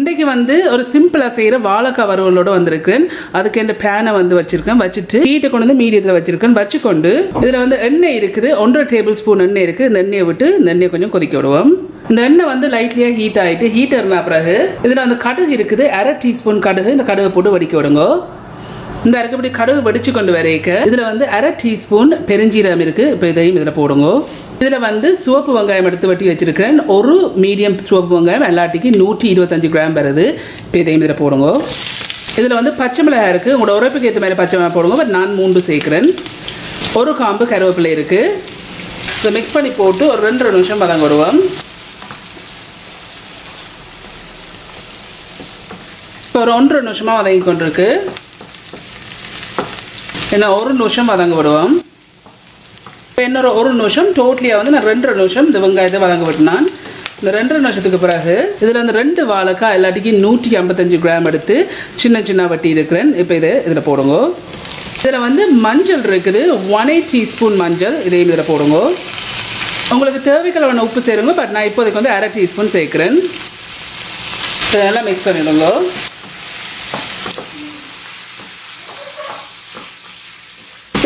இன்றைக்கு வந்து ஒரு சிம்பிளாக செய்கிற வாழைக்காய் வறுவலோட வந்திருக்கேன் அதுக்கு இந்த பேனை வந்து வச்சுருக்கேன். வச்சுட்டு ஹீட்டை கொண்டு வந்து மீடியத்தில் வச்சுருக்கேன். வச்சுக்கொண்டு இதில் வந்து எண்ணெய் இருக்குது. ஒன்றரை டேபிள் ஸ்பூன் எண்ணெய் இருக்குது இந்த எண்ணெயை விட்டு இந்த எண்ணெயை கொஞ்சம் கொதிக்க விடுவோம். இந்த எண்ணெய் வந்து லைட்லியாக ஹீட் ஆகிட்டு ஹீட் இருந்தா பிறகு இதில் வந்து கடுகு இருக்குது. அரை டீஸ்பூன் கடுகு. இந்த கடுகை போட்டு வடிக்க விடுங்க. இந்த அரைக்கப்படி கடுகு வடித்து கொண்டு வரைக்க இதில் வந்து அரை டீஸ்பூன் பெருஞ்சீரகம் இருக்குது இப்போ இதையும் இதில் போடுங்க. இதில் வந்து சிவப்பு வெங்காயம் எடுத்து வெட்டி வச்சிருக்கிறேன். ஒரு மீடியம் சிவப்பு வெங்காயம் எல்லாட்டிக்கு நூற்றி இருபத்தஞ்சு கிராம் வருது. இப்போ இதையும் இதில் போடுங்க. இதில் வந்து பச்சை மிளகாய் இருக்குது உங்களோட உறப்புக்கு ஏற்ற மாதிரி பச்சை மிளகாய் போடுங்க. பட் நான் மூன்று சேர்க்குறேன். ஒரு காம்பு கருவேப்பிலை இருக்குது இதை மிக்ஸ் பண்ணி போட்டு ஒரு ரெண்டு நிமிஷம் வதங்கிடுவோம் இப்போ ஒரு ஒன்றரை நிமிஷமாக வதங்கி கொண்டிருக்கு என்ன ஒரு நிமிஷம் வதங்க விடுவோம். இப்போ இன்னொரு ஒரு நிமிஷம் டோட்டலியாக வந்து நான் ரெண்டரை நிமிஷம் இந்த வெங்காயத்தை வதங்க விட்டுனான் இந்த ரெண்டரை நிமிஷத்துக்கு பிறகு இதில் வந்து ரெண்டு வாழைக்காய் எல்லாட்டிக்கும் நூற்றி ஐம்பத்தஞ்சு கிராம் எடுத்து சின்ன சின்ன வட்டி இருக்கிறேன். இப்போ இதை இதில் போடுங்க. இதில் வந்து மஞ்சள் இருக்குது. ஒன் எயிட் டீஸ்பூன் மஞ்சள் இதையும் இதில் போடுங்க. உங்களுக்கு தேவைக்களவான உப்பு சேருங்க பட் நான் இப்போதைக்கு வந்து அரை டீஸ்பூன் சேர்க்குறேன். இதை நல்லா மிக்ஸ் பண்ணிவிடுங்க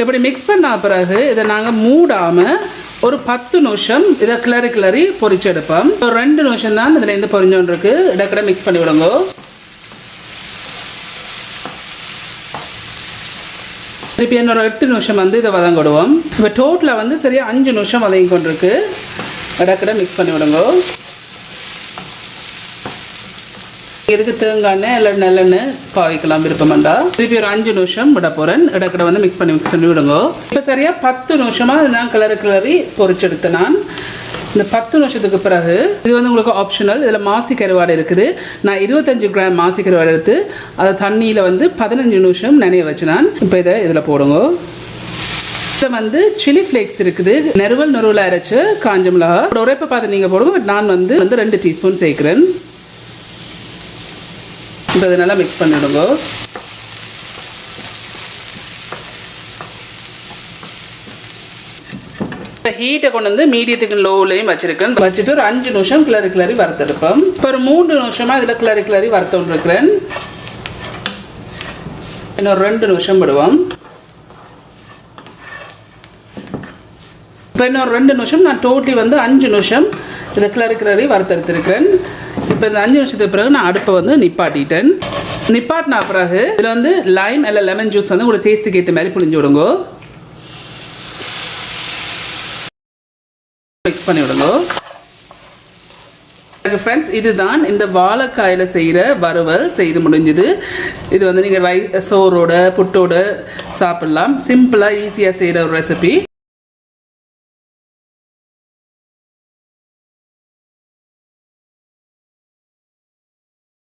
இப்படி மிக்ஸ் பண்ண பிறகு இதை நாங்கள் மூடாமல் ஒரு பத்து நிமிஷம் இதை கிளறி கிளறி பொரிச்சு எடுப்போம். ஒரு ரெண்டு நிமிஷம் தான் இதில் இருந்து பொரிஞ்சோன்னு இருக்கு இடக்கடை மிக்ஸ் பண்ணி விடுங்க. திருப்பி இன்னொரு எட்டு நிமிஷம் வந்து இதை வதங்கிடுவோம் இப்போ டோட்டலாக வந்து சரியாக அஞ்சு நிமிஷம் வதங்கி கொண்டிருக்கு. இடக்கடை மிக்ஸ் பண்ணி விடுங்க. இதுக்கு தேங்காய் இல்லை நல்லெண்ணெய் பாவிக்கலாம் விருப்பமாண்டா திருப்பி ஒரு அஞ்சு நிமிஷம் விட போகிறேன் இடக்கடை வந்து மிக்ஸ் பண்ணி மிக்ஸ் பண்ணி விடுங்க. இப்போ சரியாக பத்து நிமிஷமாக நான் கிளறி கிளறி பொரிச்செடுத்தேன் நான். இந்த பத்து நிமிஷத்துக்கு பிறகு இது வந்து உங்களுக்கு ஆப்ஷனல் இதில் மாசி கருவாடு இருக்குது. நான் இருபத்தஞ்சு கிராம் மாசி கருவாடு எடுத்து அதை தண்ணியில் வந்து பதினஞ்சு நிமிஷம் நினைய வச்சு நான் இப்போ இதை இதில் போடுங்க. இதில் வந்து சில்லி ஃப்ளேக்ஸ் இருக்குது. நெருவல் நெருவல் அரைச்சு காஞ்ச மிளகா உரைப்பை பார்த்து நீங்கள் போடுங்க. பட் நான் வந்து வந்து ரெண்டு டீஸ்பூன் சேர்க்குறேன். இப்போ இதை நல்லா மிக்ஸ் பண்ணிவிடுங்க இப்போ ஹீட்டை கொண்டு வந்து மீடியத்துக்கு லோவிலையும் வச்சிருக்கேன். வச்சுட்டு ஒரு அஞ்சு நிமிஷம் கிளறி கிளறி வறுத்தெடுப்போம். இப்போ ஒரு மூன்று நிமிஷமாக இதில் கிளறி கிளறி வறுத்தோன்றிருக்கிறேன் இன்னொரு ரெண்டு நிமிஷம் விடுவோம். இப்போ இன்னொரு ரெண்டு நிமிஷம். நான் டோட்டலி வந்து அஞ்சு நிமிஷம் இதை கிளறி கிளறி வறுத்தெடுத்திருக்கிறேன். இப்போ இந்த அஞ்சு நிமிஷத்துக்கு பிறகு நான் அடுப்பை வந்து நிப்பாட்டிட்டேன். நிப்பாட்டின பிறகு இதில் வந்து லைம் இல்லை லெமன் ஜூஸ் வந்து உங்களோட டேஸ்ட்டுக்கு ஏற்ற மாதிரி புளிஞ்சு விடுங்க. மிக்ஸ் பண்ணி விடுங்க. ஃப்ரெண்ட்ஸ் இதுதான் இந்த வாழைக்காயில் செய்கிற வறுவல் செய்து முடிஞ்சுது. இது வந்து நீங்கள் ரை சோறோட புட்டோட சாப்பிட்லாம். சிம்பிளாக ஈஸியாக செய்கிற ஒரு ரெசிபி